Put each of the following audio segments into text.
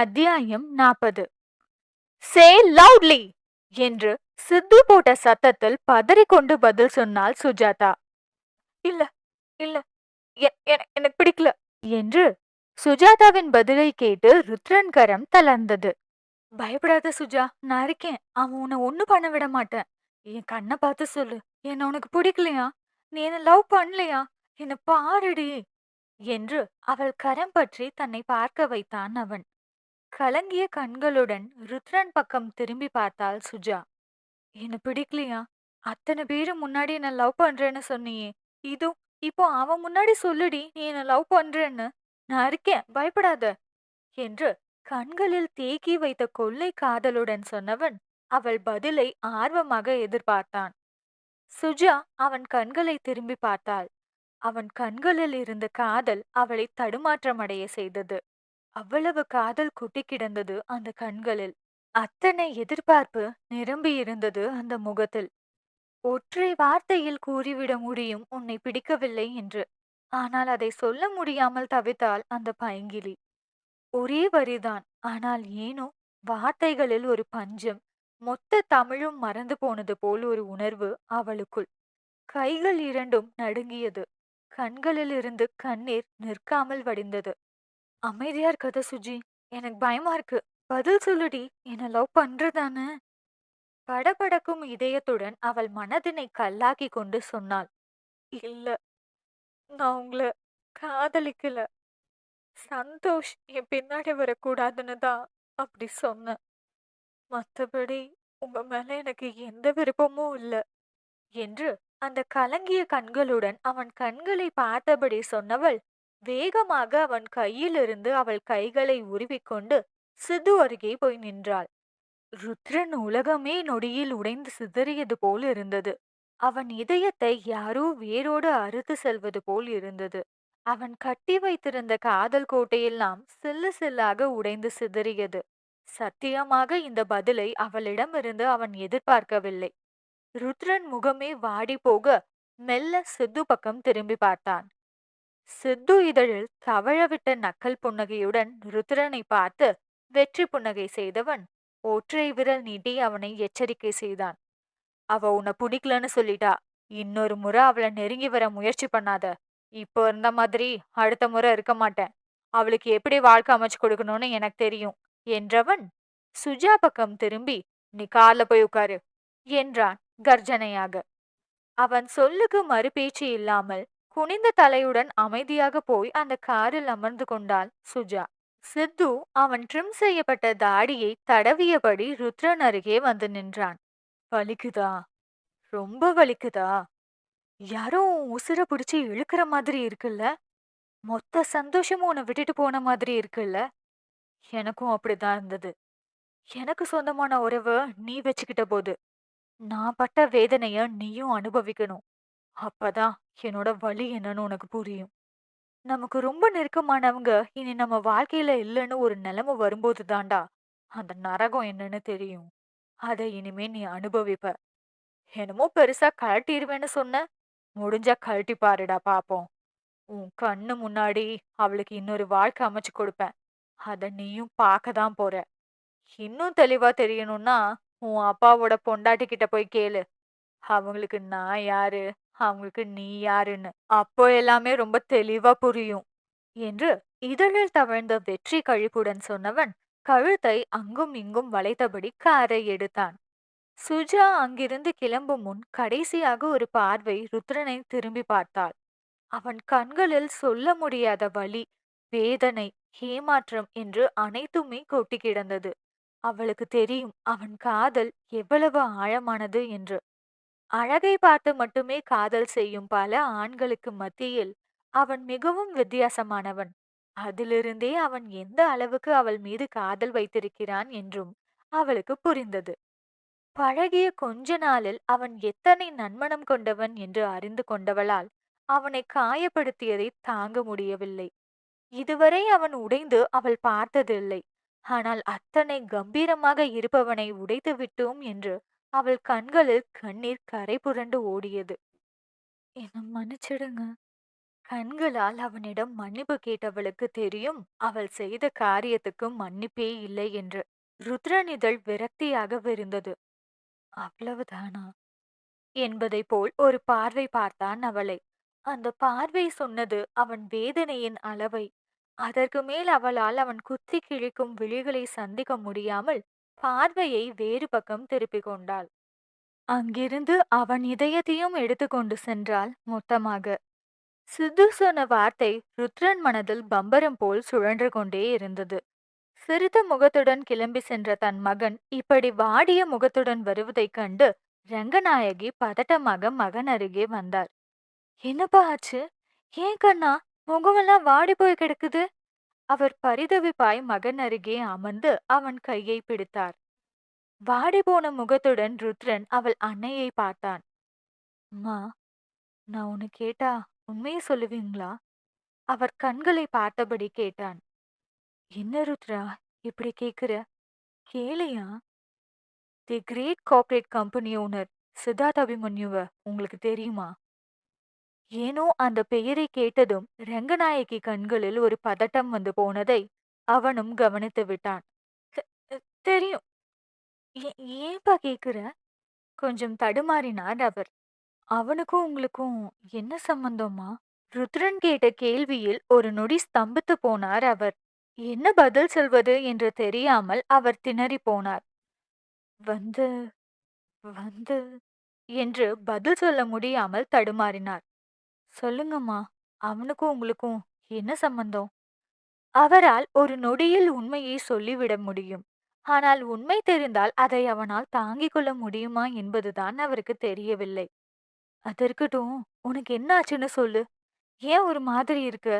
அத்தியாயம் நாற்பது சே லவுட்லி என்று சித்து போட்ட சத்தத்தில் பதறிக்கொண்டு பதில் சொன்னாள் சுஜாதா. இல்ல இல்ல எனக்கு பிடிக்கல என்று சுஜாதாவின் பதிலை கேட்டு ருத்ரன் கரம் தளர்ந்தது. பயப்படாத சுஜா நான் இருக்கேன். அவன் உன்னை ஒண்ணு பண்ண விட மாட்டேன். என் கண்ணை பார்த்து சொல்லு. என்ன உனக்கு பிடிக்கலையா? நீ என்ன லவ் பண்ணலையா? என்ன பாருடி என்று அவள் கரம் பற்றி தன்னை பார்க்க வைத்தான் அவன். கலங்கிய கண்களுடன் ருத்ரன் பக்கம் திரும்பி பார்த்தாள் சுஜா. என்ன பிடிக்கலையா? அத்தனை பேரும் முன்னாடி என்ன லவ் பண்றேன்னு சொன்னியே. இதோ இப்போ அவன் முன்னாடி சொல்லுடி நீ என்ன லவ் பண்றேன்னு. நான் இருக்கேன் பயப்படாத என்று கண்களில் தேக்கி வைத்த கொள்ளை காதலுடன் சொன்னவன் அவள் பதிலை ஆர்வமாக எதிர்பார்த்தான். சுஜா அவன் கண்களை திரும்பி பார்த்தாள். அவன் கண்களில் இருந்த காதல் அவளை தடுமாற்றமடைய செய்தது. அவ்வளவு காதல் கொட்டி கிடந்தது அந்த கண்களில். அத்தனை எதிர்பார்ப்பு நிரம்பி இருந்தது அந்த முகத்தில். ஒற்றை வார்த்தையில் கூறிவிட முடியும் உன்னை பிடிக்கவில்லை என்று. ஆனால் அதை சொல்ல முடியாமல் தவித்தாள் அந்த பைங்கிலி. ஒரே வரிதான் ஆனால் ஏனோ வார்த்தைகளில் ஒரு பஞ்சம். மொத்த தமிழும் மறந்து போனது போல் ஒரு உணர்வு அவளுக்குள். கைகள் இரண்டும் நடுங்கியது. கண்களிலிருந்து கண்ணீர் நிற்காமல் வடிந்தது. அமைதியா இருக்காத சுஜி எனக்கு பயமா இருக்கு. பதில் சொல்லுடி என்ன லவ் பண்றதானே? படபடக்கும் இதயத்துடன் அவள் மனதினை கல்லாக்கி கொண்டு சொன்னாள். இல்ல நான் உங்களை காதலிக்கல. சந்தோஷ் என் பின்னாடி வரக்கூடாதுன்னு தான் அப்படி சொன்னேன். மத்தபடி உங்க மேல எனக்கு எந்த விருப்பமும் இல்ல என்று அந்த கலங்கிய கண்களுடன் அவன் கண்களை பார்த்தபடி சொன்னவள் வேகமாக அவன் கையிலிருந்து அவள் கைகளை உருவிக்கொண்டு சிது அருகே போய் நின்றாள். ருத்ரன் உலகமே நொடியில் உடைந்து சிதறியது போல் இருந்தது. அவன் இதயத்தை யாரோ வேரோடு அறுத்து செல்வது போல் இருந்தது. அவன் கட்டி வைத்திருந்த காதல் கோட்டையெல்லாம் சில்லு சில்லாக உடைந்து சிதறியது. சத்தியமாக இந்த பதிலை அவளிடமிருந்து அவன் எதிர்பார்க்கவில்லை. ருத்ரன் முகமே வாடி போக மெல்ல சித்து பக்கம் திரும்பி பார்த்தான். சித்து இதழில் தவழவிட்ட நக்கல் புன்னகையுடன் ருத்ரனை பார்த்து வெற்றி புன்னகை செய்தவன் ஒற்றை விரல் நீட்டி அவனை எச்சரிக்கை செய்தான். அவ உன்னை பிடிக்கலன்னு சொல்லிட்டா. இன்னொரு முறை அவளை நெருங்கி வர முயற்சி பண்ணாத. இப்போ இருந்த மாதிரி அடுத்த முறை இருக்க மாட்டேன். அவளுக்கு எப்படி வாழ்க்கை அமைச்சு கொடுக்கணும்னு எனக்கு தெரியும் என்றவன் சுஜா பக்கம் திரும்பி நீ கார்ல போய் உட்காரு என்றான் கர்ஜனையாக. அவன் சொல்லுக்கு மறுபேச்சு இல்லாமல் குனிந்த தலையுடன் அமைதியாக போய் அந்த காரில் அமர்ந்து கொண்டாள் சுஜா. சித்து அவன் ட்ரிம் செய்யப்பட்ட தாடியை தடவியபடி ருத்ரன் அருகே வந்து நின்றான். வலிக்குதா? ரொம்ப வலிக்குதா? யாரோ உசுர பிடிச்சு இழுக்கிற மாதிரி இருக்குல்ல? மொத்த சந்தோஷமும் உன்னை விட்டுட்டு போன மாதிரி இருக்குல்ல? எனக்கும் அப்படிதான் இருந்தது. எனக்கு சொந்தமான உறவை நீ வச்சுக்கிட்ட போது நான் பட்ட வேதனைய நீயும் அனுபவிக்கணும். அப்பதான் என்னோட வழி என்னன்னு உனக்கு புரியும். நமக்கு ரொம்ப நெருக்கமானவங்க இனி நம்ம வாழ்க்கையில இல்லைன்னு ஒரு நிலைமை வரும்போது தாண்டா அந்த நரகம் என்னன்னு தெரியும். அதை இனிமே நீ அனுபவிப்ப. என்னமோ பெருசா கழட்டிடுவேன்னு சொன்ன. முடிஞ்சா கழட்டி பாருடா பாப்போம். உன் கண்ணு முன்னாடி அவளுக்கு இன்னொரு வாழ்க்கை அமைச்சு கொடுப்பேன். அதை நீயும் பார்க்க தான் போற. இன்னும் தெளிவா தெரியணும்னா உன் அப்பாவோட பொண்டாட்டி கிட்ட போய் கேளு. அவங்களுக்கு நான் யாரு? அவங்களுக்கு நீ யாருன்னு. அப்போ எல்லாமே ரொம்ப தெளிவா புரியும். என்று இதழில் தவழ்ந்த வெற்றி கழிப்புடன் சொன்னவன் கழுத்தை அங்கும் இங்கும் வளைத்தபடி காரை எடுத்தான். சுஜா அங்கிருந்து கிளம்பும் முன் கடைசியாக ஒரு பார்வை ருத்ரனை திரும்பி பார்த்தாள். அவன் கண்களில் சொல்ல முடியாத வலி வேதனை ஏமாற்றம் என்று அனைத்துமே கொட்டி கிடந்தது. அவளுக்கு தெரியும் அவன் காதல் எவ்வளவு ஆழமானது என்று. அழகை பார்த்து மட்டுமே காதல் செய்யும் பல ஆண்களுக்கு மத்தியில் அவன் மிகவும் வித்தியாசமானவன். அதிலிருந்தே அவன் எந்த அளவுக்கு அவள் மீது காதல் வைத்திருக்கிறான் என்றும் அவளுக்கு புரிந்தது. பழகிய கொஞ்ச நாளில் அவன் எத்தனை நன்மனம் கொண்டவன் என்று அறிந்து கொண்டவளால் அவனை காயப்படுத்தியதை தாங்க முடியவில்லை. இதுவரை அவன் உடைந்து அவள் பார்த்ததில்லை. ஆனால் அத்தனை கம்பீரமாக இருப்பவனை உடைத்து விட்டோம் என்று அவள் கண்களில் கண்ணீர் கரை புரண்டு ஓடியது. என்ன மன்னிச்சிடுங்க. கண்களால் அவனிடம் மன்னிப்பு கேட்டவளுக்கு தெரியும். அவள் செய்த காரியத்துக்கு மன்னிப்பே இல்லை என்று ருத்ரன் இதழ் விரக்தியாக விருந்தது அவ்வளவுதானா? என்பதை போல் ஒரு பார்வை பார்த்தான் அவளை. அந்த பார்வை சொன்னது அவன் வேதனையின் அளவை. அதற்கு மேல் அவளால் அவன் குத்தி கிழிக்கும் விழிகளை சந்திக்க முடியாமல் பார்வையை வேறு பக்கம் திருப்பிக் கொண்டாள். அங்கிருந்து அவன் இதயத்தையும் எடுத்துக்கொண்டு சென்றாள் மொத்தமாக. சித்து சொன்ன வார்த்தை ருத்ரன் மனதில் பம்பரம் போல் சுழன்று கொண்டே இருந்தது. சிறித முகத்துடன் கிளம்பி சென்ற தன் மகன் இப்படி வாடிய முகத்துடன் வருவதைக் கண்டு ரங்கநாயகி பதட்டமாக மகன் அருகே வந்தார் என்னப்பா ஆச்சு? ஏன் கண்ணா? முகமெல்லாம் வாடி போய் கிடக்குது? அவர் பரிதவிப்பாய் மகன் அருகே அமர்ந்து அவன் கையை பிடித்தார். வாடிபோன முகத்துடன் ருத்ரன் அவள் அன்னையை பார்த்தான். அம்மா நான் உன்னை கேட்டா உண்மையை சொல்லுவீங்களா? அவர் கண்களை பார்த்தபடி கேட்டான். என்ன ருத்ரா இப்படி கேக்குற? கேளையா? The great corporate company owner Siddharth அபிமன்யுவ உங்களுக்கு தெரியுமா? ஏனோ அந்த பெயரை கேட்டதும் ரங்கநாயகி கண்களில் ஒரு பதட்டம் வந்து போனதை அவனும் கவனித்து விட்டான். தெரியும். ஏன்பா கேக்குற? கொஞ்சம் தடுமாறினார் அவர். அவனுக்கும் உங்களுக்கும் என்ன சம்பந்தமா ருத்ரன் கேட்ட கேள்வியில் ஒரு நொடி ஸ்தம்பித்து போனார் அவர். என்ன பதில் சொல்வது? என்று தெரியாமல் அவர் திணறி போனார். வந்து வந்து என்று பதில் சொல்ல முடியாமல் தடுமாறினார். சொல்லுங்கம்மா. அவனுக்கும் உங்களுக்கும் என்ன சம்பந்தம்? அவரால் ஒரு நொடியில் உண்மையை சொல்லிவிட முடியும். ஆனால் உண்மை தெரிந்தால் அதை அவனால் தாங்கிக் கொள்ள முடியுமா என்பதுதான் அவருக்கு தெரியவில்லை. அதற்கட்டும் உனக்கு என்ன ஆச்சுன்னு சொல்லு. ஏன் ஒரு மாதிரி இருக்கு?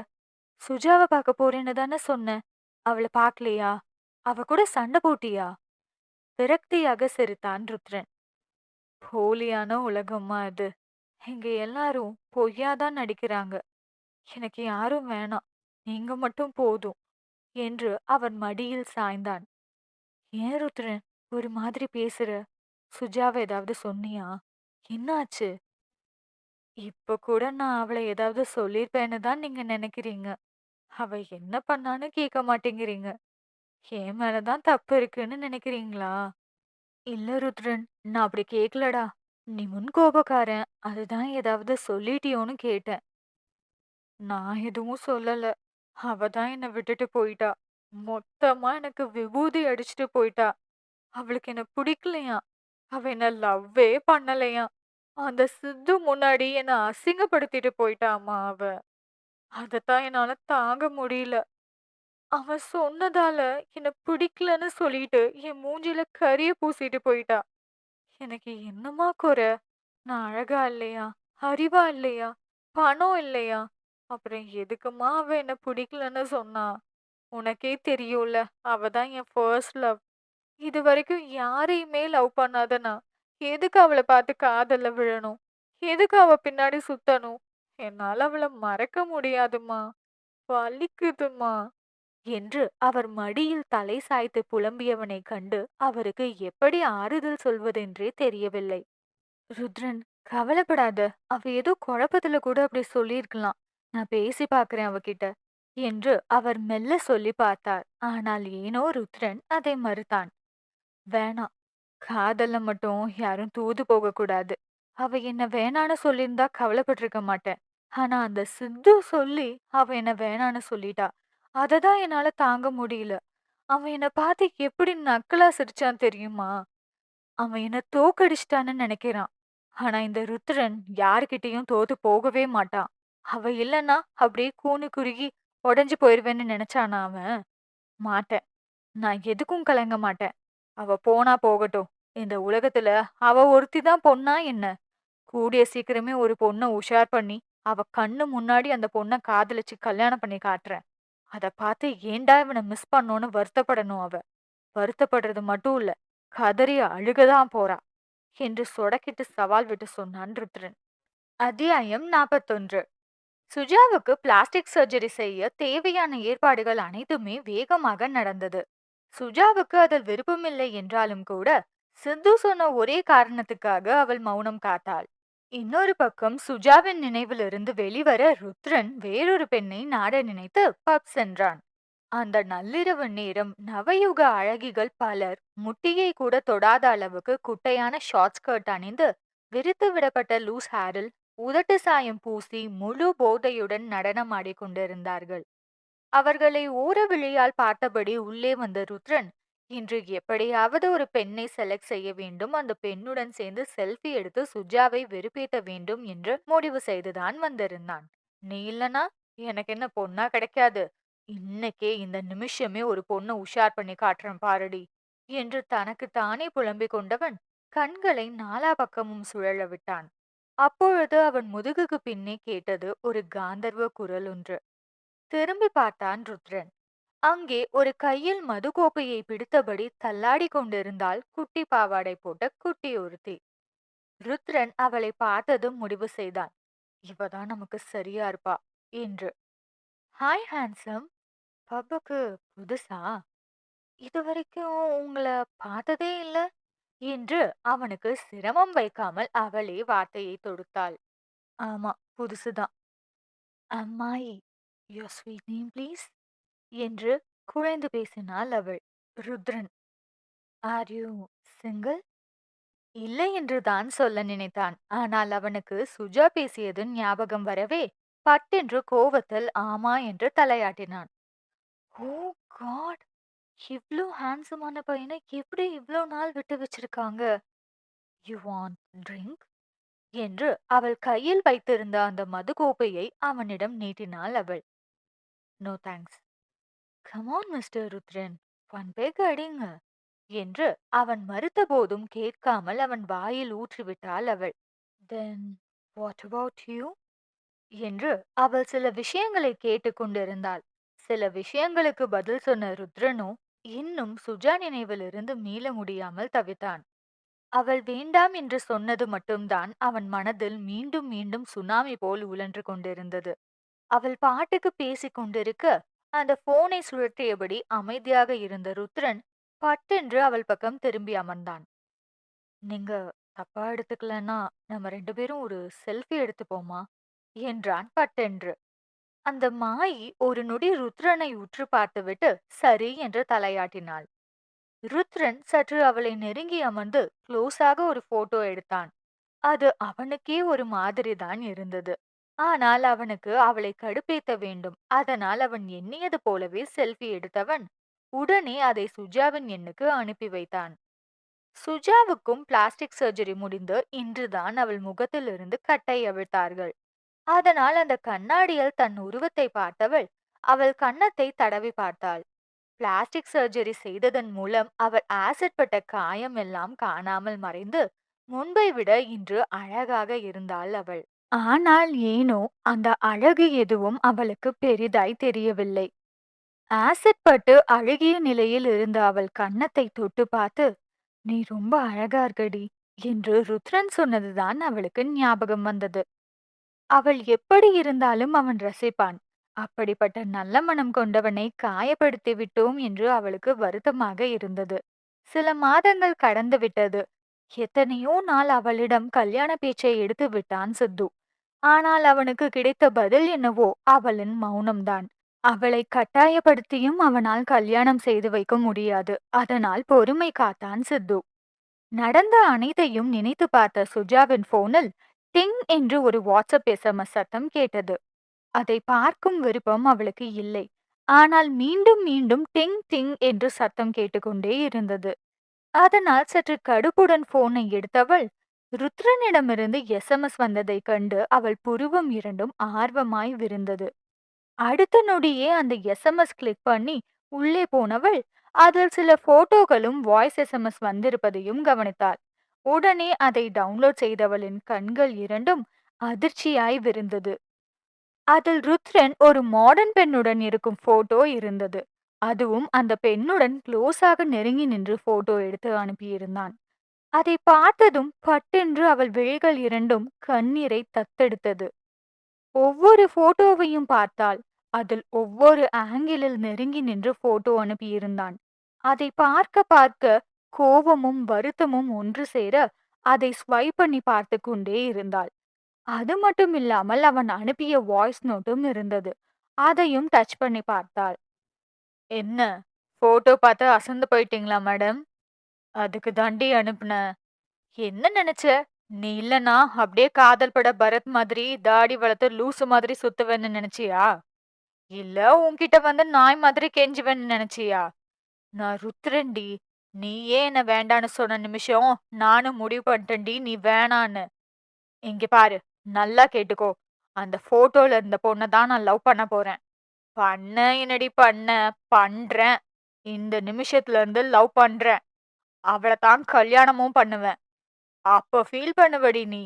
சுஜாவை பார்க்க போறேன்னு தானே சொன்ன. அவளை பார்க்கலையா? அவ கூட சண்டை போட்டியா? விரக்தியாக சிரித்தான் ருத்ரன். போலியான உலகம்மா அது. இங்க எல்லாரும் பொய்யாதான் நடிக்கிறாங்க. எனக்கு யாரும் வேணாம். நீங்க மட்டும் போதும் என்று அவன் மடியில் சாய்ந்தான். ஏன் ருத்ரன் ஒரு மாதிரி பேசுற? சுஜாவை ஏதாவது சொன்னியா? என்னாச்சு? இப்ப கூட நான் அவளை ஏதாவது சொல்லிருப்பேன்னு தான் நீங்க நினைக்கிறீங்க. அவ என்ன பண்ணான்னு கேட்க மாட்டேங்கிறீங்க. என் மேலதான் தப்பு இருக்குன்னு நினைக்கிறீங்களா? இல்ல ருத்ரன் நான் அப்படி கேக்கலடா. நீ முன் கோபக்காரன். அதுதான் ஏதாவது சொல்லிட்டியோன்னு கேட்டேன். நான் எதுவும் சொல்லல. அவ தான் என்னை விட்டுட்டு போயிட்டா. மொத்தமா எனக்கு விபூதி அடிச்சுட்டு போயிட்டா. அவளுக்கு என்ன பிடிக்கலையா அவ என்ன லவ்வே பண்ணலையா அந்த சித்து முன்னாடி என்ன அசிங்கப்படுத்திட்டு போயிட்டாமா அவ. அதத்தான் என்னால தாங்க முடியல. அவன் சொன்னதால என்ன பிடிக்கலன்னு சொல்லிட்டு என் மூஞ்சில கரிய பூசிட்டு போயிட்டா. எனக்கு என்னமா குறை? நான் அழகா இல்லையா? அறிவா இல்லையா? பணம் இல்லையா? அப்புறம் எதுக்குமா அவ என்ன பிடிக்கலன்னு சொன்னா? உனக்கே தெரியும்ல அவ தான் என் ஃபர்ஸ்ட் லவ் இது வரைக்கும் யாரையுமே லவ் பண்ணாதனா? எதுக்கு அவளை பார்த்து காதல்ல விழணும்? எதுக்கு அவ பின்னாடி சுத்தணும்? என்னால அவளை மறக்க முடியாதுமா வலிக்குதுமா என்று அவர் மடியில் தலை சாய்த்து புலம்பியவனைக் கண்டு அவருக்கு எப்படி ஆறுதல் சொல்வதென்றே தெரியவில்லை. ருத்ரன் கவலைப்படாத. அவ ஏதோ குழப்பத்துல கூட அப்படி சொல்லியிருக்கலாம். நான் பேசி பார்க்கறேன் அவகிட்ட என்று அவர் மெல்ல சொல்லி பார்த்தார். ஆனால் ஏனோ ருத்ரன் அதை மறுத்தான். வேணாம். காதல்ல மட்டும் யாரும் தூது போக கூடாது. அவ என்ன வேணான்னு சொல்லியிருந்தா கவலைப்பட்டிருக்க மாட்டேன். ஆனா அந்த சித்து சொல்லி அவ என்ன வேணான்னு சொல்லிட்டா. அததான் என்னால தாங்க முடியல. அவன் என்ன பார்த்து எப்படி நக்கலா சிரிச்சான் தெரியுமா? அவன் என்ன தோக்கடிச்சிட்டான்னு நினைக்கிறான். ஆனா இந்த ருத்ரன் யார்கிட்டயும் தோத்து போகவே மாட்டான். அவ இல்லன்னா அப்படியே கூனு குறுகி உடைஞ்சு போயிருவேன்னு நினைச்சானா அவன்? மாட்டேன். நான் எதுக்கும் கலங்க மாட்டேன். அவ போனா போகட்டும். இந்த உலகத்துல அவ ஒருத்தி தான் பொண்ணா என்ன? கூடிய சீக்கிரமே ஒரு பொண்ணை உஷார் பண்ணி அவ கண்ணு முன்னாடி அந்த பொண்ணை காதலிச்சு கல்யாணம் பண்ணி காட்டுறேன். அதை பார்த்து ஏன்டா இவனை மிஸ் பண்ணோன்னு வருத்தப்படணும் அவ. வருத்தப்படுறது மட்டும் இல்ல கதறி அழுகதான் போறா என்று சொடக்கிட்டு சவால் விட்டு சொன்னான் ருத்ரன். அத்தியாயம் நாற்பத்தொன்று சுஜாவுக்கு பிளாஸ்டிக் சர்ஜரி செய்ய தேவையான ஏற்பாடுகள் அனைத்துமே வேகமாக நடந்தது. சுஜாவுக்கு அதில் விருப்பமில்லை என்றாலும் கூட சிந்து சொன்ன ஒரே காரணத்துக்காக அவள் மௌனம் காத்தாள். இன்னொரு பக்கம் சுஜாவின் நினைவிலிருந்து வெளிவர ருத்ரன் வேறொரு பெண்ணை நாட நினைத்து பப் சென்றான். அந்த நள்ளிரவு நேரம் நவயுக அழகிகள் பலர் முட்டியை கூட தொடாத அளவுக்கு குட்டையான ஷார்ட் ஸ்கர்ட் அணிந்து விரித்து விடப்பட்ட லூஸ் ஹேரில் உதட்டு சாயம் பூசி முழு போதையுடன் நடனம் ஆடிக்கொண்டிருந்தார்கள். அவர்களை ஓர விழியால் பார்த்தபடி உள்ளே வந்த ருத்ரன் இன்று எப்படியாவது ஒரு பெண்ணை செலக்ட் செய்ய வேண்டும். அந்த பெண்ணுடன் சேர்ந்து செல்ஃபி எடுத்து சுஜாவை வெறுப்பேற்ற வேண்டும் என்று முடிவு செய்துதான் வந்திருந்தான். நீ இல்லனா? எனக்கு என்ன பொண்ணா கிடைக்காது. இன்னைக்கே இந்த நிமிஷமே ஒரு பொண்ணை உஷார் பண்ணி காட்டுறேன் பாரடி என்று தனக்கு தானே புலம்பிக் கொண்டவன் கண்களை நாலா பக்கமும் சுழல விட்டான். அப்பொழுது அவன் முதுகுக்கு பின்னே கேட்டது ஒரு காந்தர்வ குரல் ஒன்று. திரும்பி பார்த்தான் ருத்ரன். அங்கே ஒரு கையில் மதுகோப்பையை பிடித்தபடி தள்ளாடி கொண்டிருந்தாள் குட்டி பாவாடை போட்ட குட்டி ஒருத்தி. ருத்ரன் அவளை பார்த்ததும் முடிவு செய்தான். இவதான் நமக்கு சரியா இருப்பா என்று. ஹாய் ஹான்சம் பப்புக்கு புதுசா? இதுவரைக்கும் உங்களை பார்த்ததே இல்ல என்று அவனுக்கு சிரமம் வைக்காமல் அவளே வார்த்தையை தொடுத்தாள். ஆமா புதுசுதான். அம்மாயி யோர் ஸ்வீட் நேம் ப்ளீஸ் என்று குழைந்து பேசினாள் அவள். ருத்ரன் ஆர் யூ சிங்கிள் இல்லை என்று தான் சொல்ல நினைத்தான். ஆனால் அவனுக்கு சுஜா பேசியது ஞாபகம் வரவே பட்டென்று கோவத்தில் ஆமா என்று தலையாட்டினான். Oh god! இவ்ளோ ஹேண்ட்ஸமான பையனை எப்படி இவ்ளோ நாள் விட்டு வச்சிருக்காங்க? யூ வாண்ட் ட்ரிங்க் என்று அவள் கையில் வைத்திருந்த அந்த மது கோப்பையை அவனிடம் நீட்டினாள் அவள். No thanks come on mister Rudran one peg அடிங்க என்று அவன் மறுத்த போதும் கேட்காமல் அவன் வாயில் ஊற்றிவிட்டாள் அவள். தென் வாட் அபவுட் யூ என்று அவள் சில விஷயங்களை கேட்டுக்கொண்டிருந்தாள் சில விஷயங்களுக்கு பதில் சொன்ன ருத்ரனோ இன்னும் சுஜா நினைவிலிருந்து மீள முடியாமல் தவித்தான். அவள் வேண்டாம் என்று சொன்னது மட்டும்தான் அவன் மனதில் மீண்டும் மீண்டும் சுனாமி போல் உழன்று கொண்டிருந்தது. அவள் பாட்டுக்கு பேசிக் கொண்டிருக்க அந்த போனை சுழற்றியபடி அமைதியாக இருந்த ருத்ரன் பட்டென்று அவள் பக்கம் திரும்பி அமர்ந்தான். நீங்க தப்பா எடுத்துக்கலன்னா நம்ம ரெண்டு பேரும் ஒரு செல்ஃபி எடுத்துப்போமா? என்றான் பட்டென்று. அந்த மாயி ஒரு நொடி ருத்ரனை உற்று பார்த்துவிட்டு சரி என்று தலையாட்டினாள். ருத்ரன் சற்று அவளை நெருங்கி அமர்ந்து க்ளோஸாக ஒரு போட்டோ எடுத்தான். அது அவனுக்கே ஒரு மாதிரிதான் இருந்தது. ஆனால் அவனுக்கு அவளை கடுப்பேத்த வேண்டும். அதனால் அவன் எண்ணியது போலவே செல்ஃபி எடுத்தவன் உடனே அதை சுஜாவின் எண்ணுக்கு அனுப்பி வைத்தான். சுஜாவுக்கும் பிளாஸ்டிக் சர்ஜரி முடிந்து இன்றுதான் அவள் முகத்திலிருந்து கட்டை அவிழ்த்தார்கள். அதனால் அந்த கண்ணாடியில் தன் உருவத்தை பார்த்தவள் அவள் கன்னத்தை தடவி பார்த்தாள். பிளாஸ்டிக் சர்ஜரி செய்ததன் மூலம் அவள் ஆசிட் பட்ட காயம் எல்லாம் காணாமல் மறைந்து முன்பை விட இன்று அழகாக இருந்தாள் அவள். ஆனால் ஏனோ அந்த அழகு எதுவும் அவளுக்கு பெரிதாய் தெரியவில்லை. ஆசிட் பட்டு அழுகிய நிலையில் இருந்த அவள் கன்னத்தை தொட்டு பார்த்து நீ ரொம்ப அழகா இருக்கடி என்று ருத்ரன் சொன்னதுதான் அவளுக்கு ஞாபகம் வந்தது. அவள் எப்படி இருந்தாலும் அவன் ரசிப்பான். அப்படிப்பட்ட நல்ல மனம் கொண்டவனை காயப்படுத்தி விட்டோம் என்று அவளுக்கு வருத்தமாக இருந்தது. சில மாதங்கள் கடந்து விட்டது. எத்தனையோ நாள் அவளிடம் கல்யாண பேச்சை எடுத்து விட்டான் சித்து. ஆனால் அவனுக்கு கிடைத்த பதில் என்னவோ அவளின் மௌனம்தான். அவளை கட்டாயப்படுத்தியும் அவனால் கல்யாணம் செய்து வைக்க முடியாது. அதனால் பொறுமை காத்தான் சித்து. நடந்த அனைத்தையும் நினைத்து பார்த்த சுஜாவின் போனில் டிங் என்று ஒரு வாட்ஸ்அப் எஸ்எம்எஸ் சத்தம் கேட்டது. அதை பார்க்கும் விருப்பம் அவளுக்கு இல்லை. ஆனால் மீண்டும் மீண்டும் டிங் டிங் என்று சத்தம் கேட்டுக்கொண்டே இருந்தது. அதனால் சற்று கடுப்புடன் போனை எடுத்தவள் ருத்ரனிடமிருந்து எஸ்எம்எஸ் வந்ததைக் கண்டு அவள் புருவம் இரண்டும் ஆர்வமாய் விருந்தது. அடுத்த நொடியே அந்த எஸ்எம்எஸ் கிளிக் பண்ணி உள்ளே போனவள் அதில் சில போட்டோகளும் வாய்ஸ் எஸ்எம்எஸ் வந்திருப்பதையும் கவனித்தாள். உடனே அதை டவுன்லோட் செய்தவளின் கண்கள் இரண்டும் அதிர்ச்சியாய் விருந்தது. அதில் ருத்ரன் ஒரு மாடர்ன் பெண்ணுடன் இருக்கும் போட்டோ இருந்தது. அதுவும் அந்த பெண்ணுடன் க்ளோஸாக நெருங்கி நின்று போட்டோ எடுத்து அனுப்பியிருந்தான். அதை பார்த்ததும் பட்டென்று அவள் விழிகள் இரண்டும் கண்ணீரை தத்தெடுத்தது ஒவ்வொரு போட்டோவையும் பார்த்தாள் அதில் ஒவ்வொரு ஆங்கிளில் நெருங்கி நின்று போட்டோ அனுப்பியிருந்தான் அதை பார்க்க பார்க்க கோபமும் வருத்தமும் ஒன்று சேர அதை ஸ்வைப் பண்ணி பார்த்து கொண்டே இருந்தாள் அது மட்டும் இல்லாமல் அவன் அனுப்பிய வாய்ஸ் நோட்டும் இருந்தது. அதையும் டச் பண்ணி பார்த்தாள். என்ன ஃபோட்டோ பார்த்து அசந்து போயிட்டீங்களா மேடம்? அதுக்கு தாண்டி அனுப்புனேன். என்ன நெனச்ச? நீ இல்லன்னா அப்படியே காதல் பட பரத் மாதிரி தாடி வளர்த்து லூசு மாதிரி சுத்துவேன்னு நெனச்சியா? இல்ல உன்கிட்ட வந்து நாய் மாதிரி கெஞ்சுவேன்னு நெனச்சியா? நான் ருத்ரன்டி. நீயே என்ன வேண்டான்னு சொன்ன நிமிஷம் நானும் முடிவு பண்ணிட்டேன்டி நீ வேணான்னு. இங்க பாரு நல்லா கேட்டுக்கோ. அந்த ஃபோட்டோல இருந்த பொண்ண தான் நான் லவ் பண்ண போறேன். பண்ண என்னடி பண்ண? பண்றேன். இந்த நிமிஷத்துல இருந்து லவ் பண்றேன். அவள தான் கல்யாணமும் பண்ணுவேன். அப்ப ஃபீல் பண்ணுவடி நீ.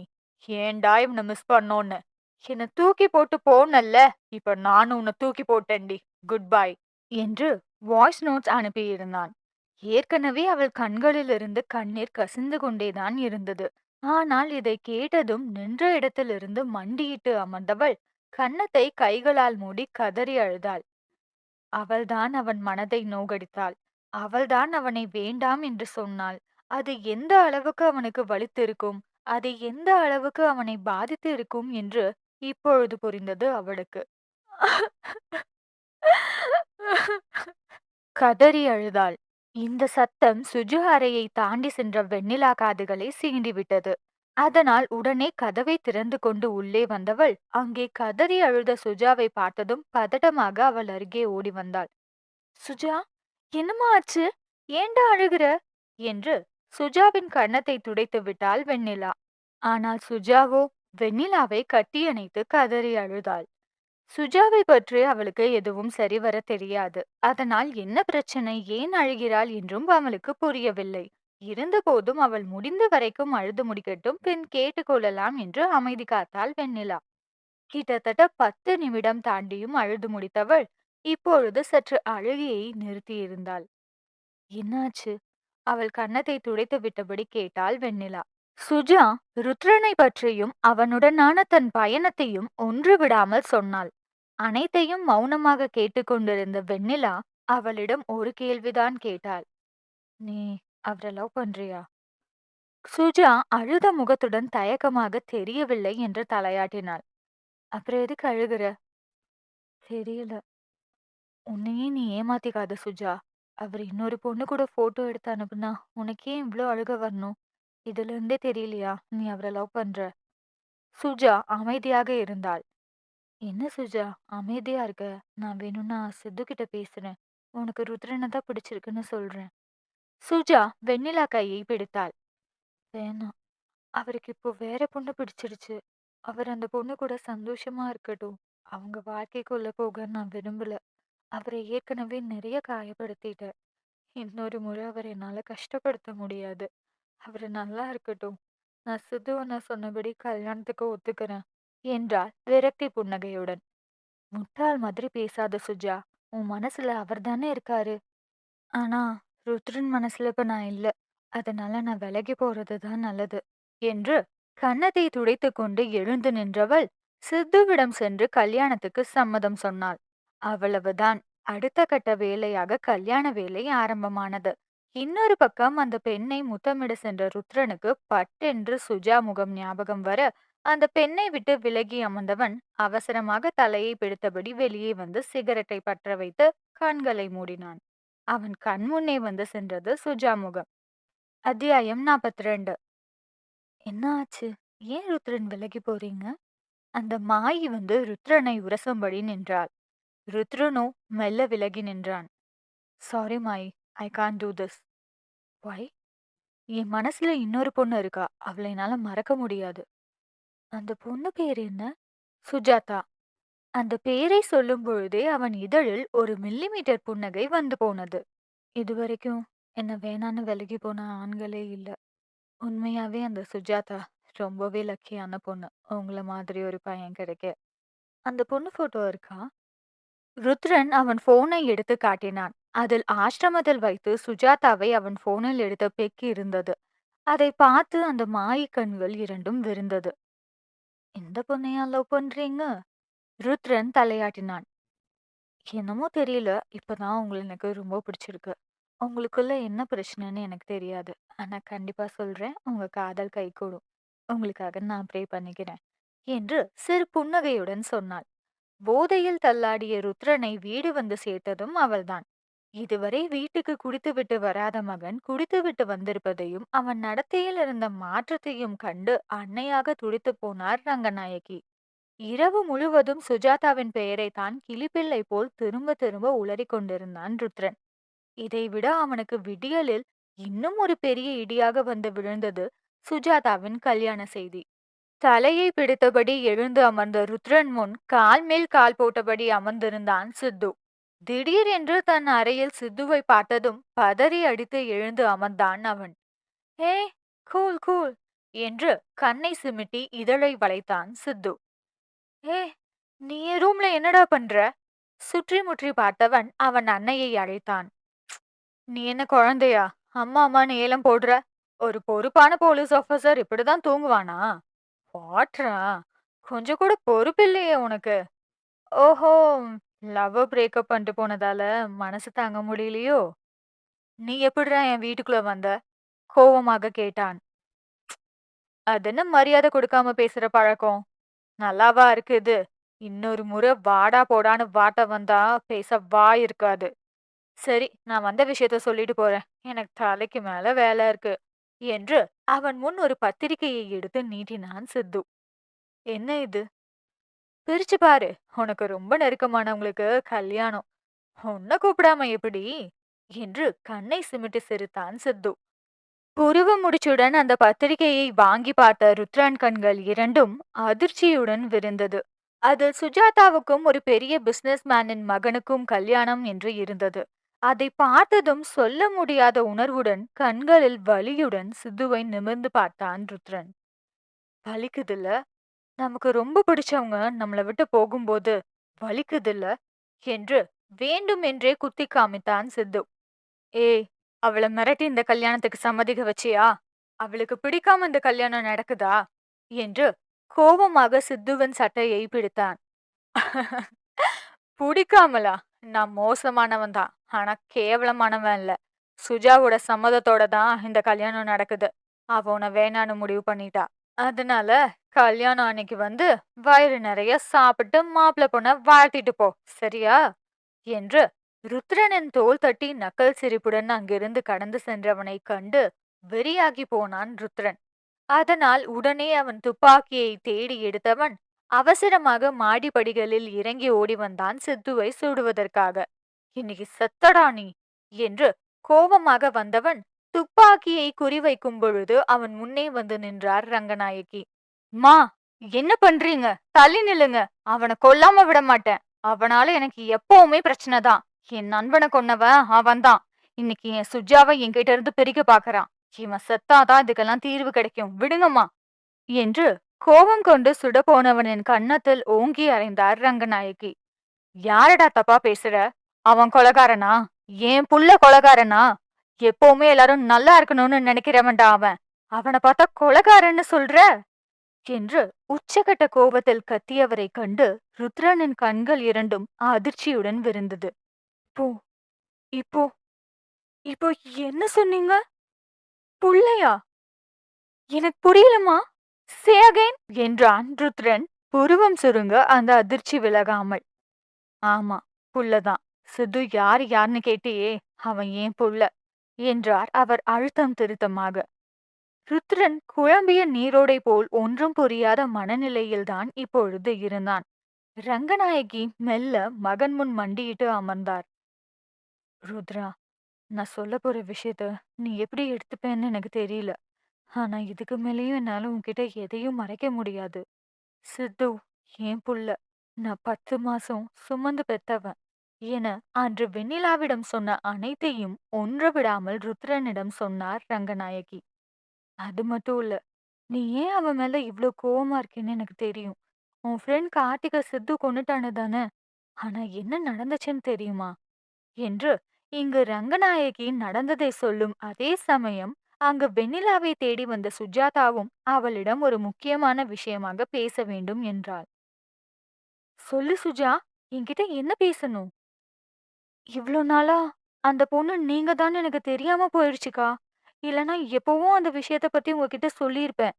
ஏண்டா இவனை மிஸ் பண்ணோன்னு. என்ன தூக்கி போட்டு போனல்ல. இப்ப நானும் உன்ன தூக்கி போட்டேன்டி. Good bye. என்று வாய்ஸ் நோட்ஸ் அனுப்பியிருந்தான். ஏற்கனவே அவள் கண்களிலிருந்து கண்ணீர் கசிந்து கொண்டேதான் இருந்தது. ஆனால் இதை கேட்டதும் நின்ற இடத்திலிருந்து மண்டியிட்டு அமர்ந்தவள் கன்னத்தை கைகளால் மூடி கதறி அழுதாள். அவள்தான் அவன் மனதை நோகடித்தாள். அவள்தான் அவனை வேண்டாம் என்று சொன்னாள். அது எந்த அளவுக்கு அவனுக்கு வலித்திருக்கும், அது எந்த அளவுக்கு அவனை பாதித்து இருக்கும் என்று இப்பொழுது புரிந்தது அவளுக்கு. கதறி அழுதாள். இந்த சத்தம் சுஜு அறையை தாண்டி சென்ற வெண்ணிலா காதுகளை சீண்டிவிட்டது. அதனால் உடனே கதவை திறந்து கொண்டு உள்ளே வந்தவள் அங்கே கதறி அழுத சுஜாவை பார்த்ததும் பதட்டமாக அவள் அருகே ஓடி வந்தாள். சுஜா என்னமா ஆச்சு? ஏண்டா அழுகிற? என்று சுஜாவின் கன்னத்தை துடைத்து விட்டாள் வெண்ணிலா. ஆனால் சுஜாவோ வெண்ணிலாவை கட்டியணைத்து கதறி அழுதாள். சுஜாவை பற்றி அவளுக்கு எதுவும் சரிவர தெரியாது. அதனால் என்ன பிரச்சனை, ஏன் அழுகிறாள் என்றும் அவளுக்கு புரியவில்லை. இருந்தபோதும் அவள் முடிந்த வரைக்கும் அழுது முடிக்கட்டும், பின் கேட்டுக்கொள்ளலாம் என்று அமைதி காத்தாள் வெண்ணிலா. கிட்டத்தட்ட பத்து நிமிடம் தாண்டியும் அழுது முடித்தவள் இப்பொழுது சற்று அழுகையை நிறுத்தியிருந்தாள். என்னாச்சு? அவள் கன்னத்தை துடைத்து விட்டபடி கேட்டாள் வெண்ணிலா. சுஜா ருத்ரனை பற்றியும் அவனுடனான தன் பயணத்தையும் ஒன்று விடாமல் சொன்னாள். அனைத்தையும் மௌனமாக கேட்டுக்கொண்டிருந்த வெண்ணிலா அவளிடம் ஒரு கேள்விதான் கேட்டாள். நீ அவரை லவ் பண்றியா? சுஜா அழுத முகத்துடன் தயக்கமாக தெரியவில்லை என்று தலையாட்டினாள். அப்புறம் எதுக்கு அழுகிற தெரியல. உன்னையே நீ ஏமாத்திக்காத சுஜா. அவர் இன்னொரு பொண்ணு கூட போட்டோ எடுத்து அனுப்புனா உனக்கே இவ்வளோ அழுக வரணும்? இதுல இருந்தே தெரியலையா நீ அவரை லவ் பண்ற? சுஜா அமைதியாக இருந்தாள். என்ன சுஜா அமைதியா இருக்க? நான் வேணும்னா சித்து கிட்ட பேசுறேன். உனக்கு ருத்ரனை தான் பிடிச்சிருக்குன்னு சொல்றேன். சுஜா வெண்ணிலா கையை பிடித்தாள். வேணாம். அவருக்கு இப்போ வேற பொண்ணு பிடிச்சிருச்சு. அவர் அந்த பொண்ணு கூட சந்தோஷமா இருக்கட்டும். அவங்க வாழ்க்கைக்குள்ள போக நான் விரும்பல. அவரை ஏற்கனவே நிறைய காயப்படுத்திட்டேன். இன்னொரு முறை அவரை என்னால கஷ்டப்படுத்த முடியாது. அவரு நல்லா இருக்கட்டும். நான் சித்து நான் சொன்னபடி கல்யாணத்துக்கு ஒத்துக்கிறேன். என்றாள் விரக்தி புன்னகையுடன். முட்டாள் மாதிரி பேசாத சுஜா. உன் மனசுல அவர் தானே இருக்காரு. ஆனா ருத்ரன் மனசுல இப்ப நான் இல்ல. அதனால நான் விலகி போறது தான் நல்லது. என்று கன்னத்தை துடைத்து கொண்டு எழுந்து நின்றவள் சித்துவிடம் சென்று கல்யாணத்துக்கு சம்மதம் சொன்னாள். அவ்வளவுதான். அடுத்த கட்ட வேலையாக கல்யாண வேலை ஆரம்பமானது. இன்னொரு பக்கம் அந்த பெண்ணை முத்தமிட சென்ற ருத்ரனுக்கு பட்டென்று சுஜா முகம் ஞாபகம் வர அந்த பெண்ணை விட்டு விலகி அமர்ந்தவன் அவசரமாக தலையை பிடித்தபடி வெளியே வந்து சிகரெட்டை பற்ற வைத்து கண்களை மூடினான். அவன் கண் முன்னே வந்து சென்றது சுஜா முகம். அத்தியாயம் நாற்பத்தி ரெண்டு என்ன ஆச்சு? ஏன் ருத்ரன் விலகி போறீங்க? அந்த மாயி வந்து ருத்ரனை உரசும்படி நின்றாள். ருத்ரனோ மெல்ல விலகி நின்றான். Sorry my I can do this. Why? என் மனசுல இன்னொரு பொண்ணு இருக்கா. அவளை என்னால் மறக்க முடியாது. அந்த பொண்ணு பேர் என்ன? சுஜாதா. அந்த பேரை சொல்லும் பொழுதே அவன் இதழில் ஒரு மில்லிமீட்டர் புன்னகை வந்து போனது. இதுவரைக்கும் என்ன வேணான்னு விலகி போன ஆண்களே இல்ல. உண்மையாவே அந்த சுஜாதா ரொம்பவே லக்கியான பொண்ணு. உங்கள மாதிரி ஒரு பையன் கிடைக்க. அந்த பொண்ணு ஃபோட்டோ இருக்கா? ருத்ரன் அவன் ஃபோனை எடுத்து காட்டினான். அதில் ஆசிரமத்தில் வைத்து சுஜாதாவை அவன் ஃபோனில் எடுத்த பெக்கி இருந்தது. அதை பார்த்து அந்த மாய கண்கள் இரண்டும் விருந்தது இந்த பொண்ணையா லவ் பண்றீங்க? ருத்ரன் தலையாட்டினான். என்னமோ தெரியல. இப்பதான் உங்களை எனக்கு ரொம்ப பிடிச்சிருக்கு. உங்களுக்குள்ள என்ன பிரச்சனைன்னு எனக்கு தெரியாது. ஆனா கண்டிப்பா சொல்றேன். உங்க காதல் கைகூடும். உங்களுக்காக நான் ப்ரே பண்ணிக்கிறேன். என்று சிறு புன்னகையுடன் சொன்னாள் போதையில் தள்ளாடிய ருத்ரனை வீடு வந்து சேர்த்ததும் அவள்தான். இதுவரை வீட்டுக்கு குடித்துவிட்டு வராத மகன் குடித்துவிட்டு வந்திருப்பதையும் அவன் நடத்தையில் இருந்த மாற்றத்தையும் கண்டு அன்னையாக துடித்துப் போனார் ரங்கநாயகி. இரவு முழுவதும் சுஜாதாவின் பெயரை தான் கிளிப்பிள்ளை போல் திரும்ப திரும்ப உளறிக் கொண்டிருந்தான் ருத்ரன். இதைவிட அவனுக்கு விடியலில் இன்னும் ஒரு பெரிய இடியாக வந்து விழுந்தது சுஜாதாவின் கல்யாண செய்தி. தலையை பிடித்தபடி எழுந்து அமர்ந்த ருத்ரன் முன் கால் மேல் கால் போட்டபடி அமர்ந்திருந்தான் சித்து. திடீர் என்று தன் அறையில் சித்துவை பார்த்ததும் பதறி அடித்து எழுந்து அமர்ந்தான் அவன். ஏ கூல் கூல் என்று கண்ணை சிமிட்டி இதழை வளைத்தான் சித்து. ஏ நீ ரூம்ல என்னடா பண்ற? சுற்றி முற்றி பார்த்தவன் அவன் அன்னையை அழைத்தான். நீ என்ன குழந்தையா? அம்மா அம்மான்னு ஏலம் போடுற? ஒரு பொறுப்பான போலீஸ் ஆஃபீஸர் இப்படிதான் தூங்குவானா? வாட்ரா கொஞ்சம் கூட பொறுப்பு இல்லையே உனக்கு. ஓஹோ! லவ் பிரேக்கப் பண்ணிட்டு போனதால மனசு தாங்க முடியலையோ? நீ எப்படிடா என் வீட்டுக்குள்ள வந்த? கோவமாக கேட்டான். அது என்ன மரியாதை கொடுக்காம பேசுற பழக்கம்? நல்லாவா இருக்குது? இன்னொரு முறை வாடா போடான்னு வாட்ட வந்தா பேச வாய் இருக்காது. சரி நான் வந்த விஷயத்த சொல்லிட்டு போறேன். எனக்கு தலைக்கு மேல வேலை இருக்கு. என்று அவன் முன் ஒரு பத்திரிகையை எடுத்து நீட்டினான் சித்து. என்ன இது? பிரிச்சு பாரு. உனக்கு ரொம்ப நெருக்கமானவங்களுக்கு கல்யாணம். உன்னை கூப்பிடாம எப்படி? என்று கண்ணை சிமிட்டு சிரித்தான் சித்து. புருவ முடிச்சுடன் அந்த பத்திரிகையை வாங்கி பார்த்த ருத்ரான் கண்கள் இரண்டும் அதிர்ச்சியுடன் விருந்தது. அதில் சுஜாதாவுக்கும் ஒரு பெரிய பிசினஸ் மேனின் மகனுக்கும் கல்யாணம் என்று இருந்தது. அதை பார்த்ததும் சொல்ல முடியாத உணர்வுடன் கண்களில் வலியுடன் சித்துவை நிமிர்ந்து பார்த்தான் ருத்ரன். வலிக்குதுல்ல? நமக்கு ரொம்ப பிடிச்சவங்க நம்மளை விட்டு போகும்போது வலிக்குதுல்ல? என்று வேண்டும் என்றே குத்தி காமித்தான் சித்து ஏய் அவளை மிரட்டி இந்த கல்யாணத்துக்கு சம்மதிக்க வச்சியா? அவளுக்கு பிடிக்காம இந்த கல்யாணம் நடக்குதா? என்று கோபமாக சித்துவின் சட்டையை பிடித்தான். பிடிக்காமலா? நான் மோசமானவன் தான். ஆனா கேவலமானவன் இல்ல. சுஜாவோட சம்மதத்தோட தான் இந்த கல்யாணம் நடக்குது. அவ உன வேணான்னு முடிவு பண்ணிட்டா. அதனால கல்யாணம் அன்னைக்கு வந்து வயிறு நிறைய சாப்பிட்டு மாப்பிள்ள பொண்ண வாழ்த்திட்டு போ. சரியா? என்று ருத்ரனின் தோல் தட்டி நக்கல் சிரிப்புடன் அங்கிருந்து கடந்து சென்றவனை கண்டு வெறியாகி போனான் ருத்ரன். அதனால் உடனே அவன் துப்பாக்கியை தேடி எடுத்தவன் அவசரமாக மாடிப்படிகளில் இறங்கி ஓடி வந்தான் சித்துவை சுடுவதற்காக. இன்னைக்கு செத்தடா நீ என்று கோபமாக வந்தவன் துப்பாக்கியை குறிவைக்கும் பொழுது அவன் முன்னே வந்து நின்றார் ரங்கநாயகி. மா என்ன பண்றீங்க? தள்ளி நில்லுங்க. அவனை கொல்லாம விட மாட்டேன். அவனால எனக்கு எப்பவுமே பிரச்சனை தான். என் நண்பனை கொன்னவன் அவன்தான். இன்னைக்கு என் சுஜாவை என்கிட்ட இருந்து பிரிக்க பாக்குறான். இவன் செத்தாதான் இதுக்கெல்லாம் தீர்வு கிடைக்கும். விடுங்கம்மா என்று கோபம் கொண்டு சுட போனவனின் கன்னத்தில் ஓங்கி அறைந்தார் ரங்கநாயகி. யாரடா தப்பா பேசுற? அவன் கொலகாரனா? ஏன் புள்ள கொலகாரனா? எப்பவுமே எல்லாரும் நல்லா இருக்கணும்னு நினைக்கிறவன்டா அவன். அவனை பார்த்தா கொலகாரன்னு சொல்ற? என்று உச்சகட்ட கோபத்தில் கத்தியவரை கண்டு ருத்ரனின் கண்கள் இரண்டும் அதிர்ச்சியுடன் விருந்தது. இப்போ இப்போ இப்போ என்ன சொன்னீங்க? புள்ளையா? எனக்கு புரியலமா சே அகைன் என்றான் ருத்ரன். புருவம் சுருங்க அந்த அதிர்ச்சி விலகாமல். ஆமா புள்ளதான் சிது யார் யார்னு கேட்டியே அவன் ஏன் புள்ள என்றார் அவர் அழுத்தம் திருத்தமாக. ருத்ரன் குழம்பிய நீரோடை போல் ஒன்றும் புரியாத மனநிலையில்தான் இப்பொழுது இருந்தான். ரங்கநாயகி மெல்ல மகன் முன் மண்டியிட்டு அமர்ந்தார். ருத்ரா நான் சொல்ல போற விஷயத்த நீ எப்படி எடுத்துப்பேன்னு எனக்கு தெரியல. ஆனா இதுக்கு மேலேயும் என்னால உன்கிட்ட எதையும் மறைக்க முடியாது. சித்து ஏன் புள்ள நான் பத்து மாசம் சுமந்து பெத்தவன். என அன்று வெண்ணிலாவிடம் சொன்ன அனைத்தையும் ஒன்று விடாமல் ருத்ரனிடம் சொன்னார் ரங்கநாயகி. அது மட்டும் இல்ல நீ ஏன் அவன் மேல இவ்ளோ கோவமா இருக்கேன்னு எனக்கு தெரியும். உன் ஃப்ரெண்ட் கார்த்திக சித்து கொண்டுட்டானு தானே ஆனா என்ன நடந்துச்சுன்னு தெரியுமா? என்று இங்கு ரங்கநாயகி நடந்ததை சொல்லும் அதே சமயம் அங்கு வெண்ணிலாவை தேடி வந்த சுஜாதாவும் அவளிடம் ஒரு முக்கியமான விஷயமாக பேச வேண்டும் என்றாள். சொல்லு சுஜா என்கிட்ட என்ன பேசணும்? இவ்ளோ நாளா? அந்த பொண்ணு நீங்க தான் எனக்கு தெரியாம போயிடுச்சுக்கா இல்லனா எப்பவும் அந்த விஷயத்த பத்தி உங்ககிட்ட சொல்லியிருப்பேன்.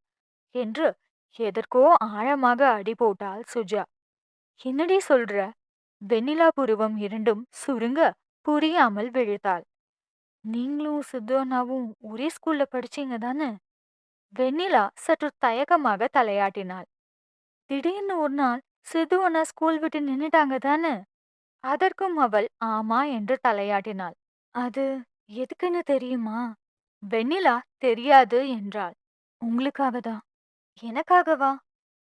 என்று எதற்கோ ஆழமாக அடி போட்டாள் சுஜா. என்னடி சொல்ற? வெண்ணிலா புருவம் இரண்டும் சுருங்க புரியாமல் விழுத்தாள். நீங்களும் சித்து அண்ணாவும் ஒரே ஸ்கூல்ல படிச்சீங்க தானே? வெண்ணிலா சற்று தயக்கமாக தலையாட்டினாள். திடீர்னு ஒரு நாள் சித்து அண்ணா ஸ்கூல் விட்டு நின்னுட்டாங்க தானே? அதற்கும் அவள் ஆமா என்று தலையாட்டினாள். அது எதுக்குன்னு தெரியுமா? வெண்ணிலா தெரியாது என்றாள். உங்களுக்காக தான் எனக்காகவா?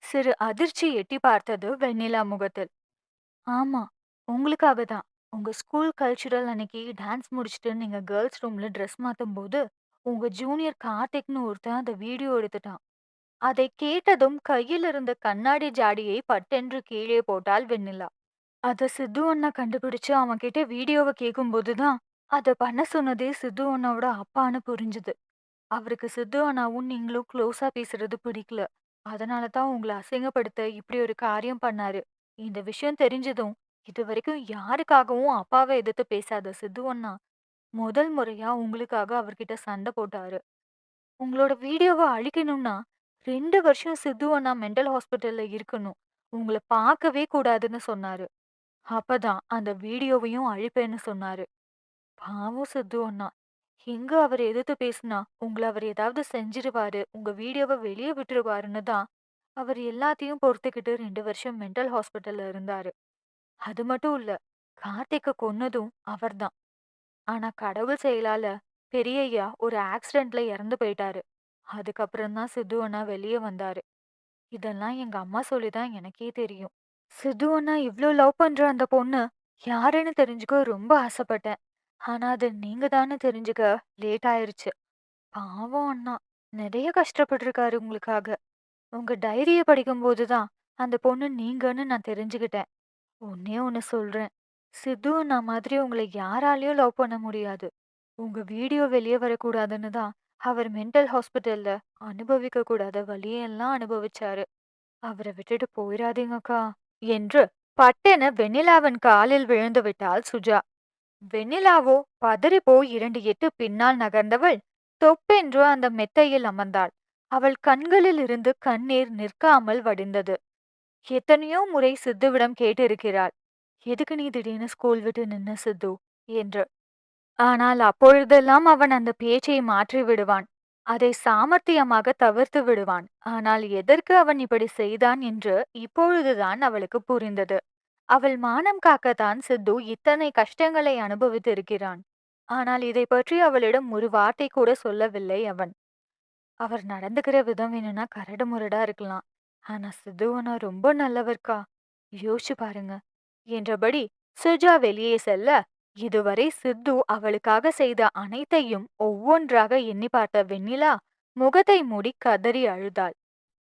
சிறு அதிர்ச்சி எட்டி பார்த்தது வெண்ணிலா முகத்தில். ஆமா உங்களுக்காக தான் உங்க ஸ்கூல் கல்ச்சுரல் அன்னைக்கு டான்ஸ் முடிச்சுட்டு நீங்க கேர்ள்ஸ் ரூம்ல ட்ரெஸ் மாத்தும் போது உங்க ஜூனியர் கார்த்திக்னு ஒருத்தன் அந்த வீடியோ எடுத்துட்டான். அதை கேட்டதும் கையில் இருந்த கண்ணாடி ஜாடியை பட்டென்று கீழே போட்டாள் வெண்ணிலா. அத சித்து அண்ணா கண்டுபிடிச்சு அவன்கிட்ட வீடியோவை கேட்கும்போது தான் அத பண்ண சொன்னதே சித்து அண்ணாவோட அப்பான்னு புரிஞ்சுது. அவருக்கு சித்து அண்ணாவும் நீங்களும் க்ளோஸா பேசுறது பிடிக்கல. அதனால தான் உங்களை அசிங்கப்படுத்த இப்படி ஒரு காரியம் பண்ணாரு. இந்த விஷயம் தெரிஞ்சதும் இது வரைக்கும் யாருக்காகவும் அப்பாவை எதிர்த்து பேசாத சித்து அண்ணா முதல் முறையா உங்களுக்காக அவர்கிட்ட சண்டை போட்டாரு. உங்களோட வீடியோவை அழிக்கணும்னா ரெண்டு வருஷம் சித்து அண்ணா மென்டல் ஹாஸ்பிட்டல்ல இருக்கணும். உங்களை பார்க்கவே கூடாதுன்னு சொன்னாரு. அப்பதான் அந்த வீடியோவையும் அழிப்பேன்னு சொன்னாரு. பாவம் சித்து அண்ணா. எங்க அவர் எதிர்த்து பேசுனா உங்களை அவர் ஏதாவது செஞ்சிருவாரு உங்க வீடியோவை வெளியே விட்டுருவாருன்னு தான் அவர் எல்லாத்தையும் பொறுத்துக்கிட்டு ரெண்டு வருஷம் மென்டல் ஹாஸ்பிட்டல்ல இருந்தாரு. அது மட்டும் இல்ல கார்த்திக்க கொன்னதும் அவர்தான். ஆனா கடவுள் செயலால பெரியய்யா ஒரு ஆக்சிடென்ட்ல இறந்து போயிட்டாரு. அதுக்கப்புறம் தான் சித்து அண்ணா வெளியே வந்தாரு. இதெல்லாம் எங்க அம்மா சொல்லிதான் எனக்கே தெரியும். சித்து அண்ணா இவ்ளோ லவ் பண்ற அந்த பொண்ணு யாருன்னு தெரிஞ்சுக்க ரொம்ப ஆசைப்பட்டேன். ஆனா அது நீங்க தானே தெரிஞ்சுக்க லேட் ஆயிருச்சு. பாவம் அண்ணா நிறைய கஷ்டப்பட்டிருக்காரு உங்களுக்காக. உங்க டைரிய படிக்கும்போது தான் அந்த பொண்ணு நீங்கன்னு நான் தெரிஞ்சுக்கிட்டேன். ஒன்னே ஒன்று சொல்றேன். சித்து நான் மாதிரி உங்களை யாராலையும் லவ் பண்ண முடியாது. உங்க வீடியோ வெளியே வரக்கூடாதுன்னு தான் அவர் மென்டல் ஹாஸ்பிட்டல்ல அனுபவிக்க கூடாத வழியெல்லாம் அனுபவிச்சாரு. அவரை விட்டுட்டு போயிடாதீங்கக்கா என்று பட்டென வெண்ணிலாவின் காலில் விழுந்து விட்டாள் சுஜா. வெண்ணிலாவோ பதறி போய் இரண்டு எட்டு பின்னால் நகர்ந்தவள் தொப்பென்று அந்த மெத்தையில் அமர்ந்தாள். அவள் கண்களில் இருந்து கண்ணீர் நிற்காமல் வடிந்தது. எத்தனையோ முறை சித்துவிடம் கேட்டிருக்கிறாள். எதுக்கு நீ திடீர்னு ஸ்கூல் விட்டு நின்ன சித்து? என்று. ஆனால் அப்பொழுதெல்லாம் அவன் அந்த பேச்சை மாற்றி விடுவான். அதை சாமர்த்தியமாக தவிர்த்து விடுவான். ஆனால் எதற்கு அவன் இப்படி செய்தான்? என்று இப்பொழுதுதான் அவளுக்கு புரிந்தது. அவள் மானம் காக்கத்தான் சித்து இத்தனை கஷ்டங்களை அனுபவித்திருக்கிறான். ஆனால் இதை பற்றி அவளிடம் ஒரு வார்த்தை கூட சொல்லவில்லை அவன். அவர் நடந்துக்கிற விதம் என்னன்னா கரடு முரடா இருக்கலாம். ஆனா சிதுவனா ரொம்ப நல்லவர்க்கா? யோசிச்சு பாருங்க. என்றபடி சுஜா வெளியே செல்ல இதுவரை சித்து அவளுக்காக செய்த அனைத்தையும் ஒவ்வொன்றாக எண்ணி பார்த்த வெண்ணிலா முகத்தை மூடி கதறி அழுதாள்.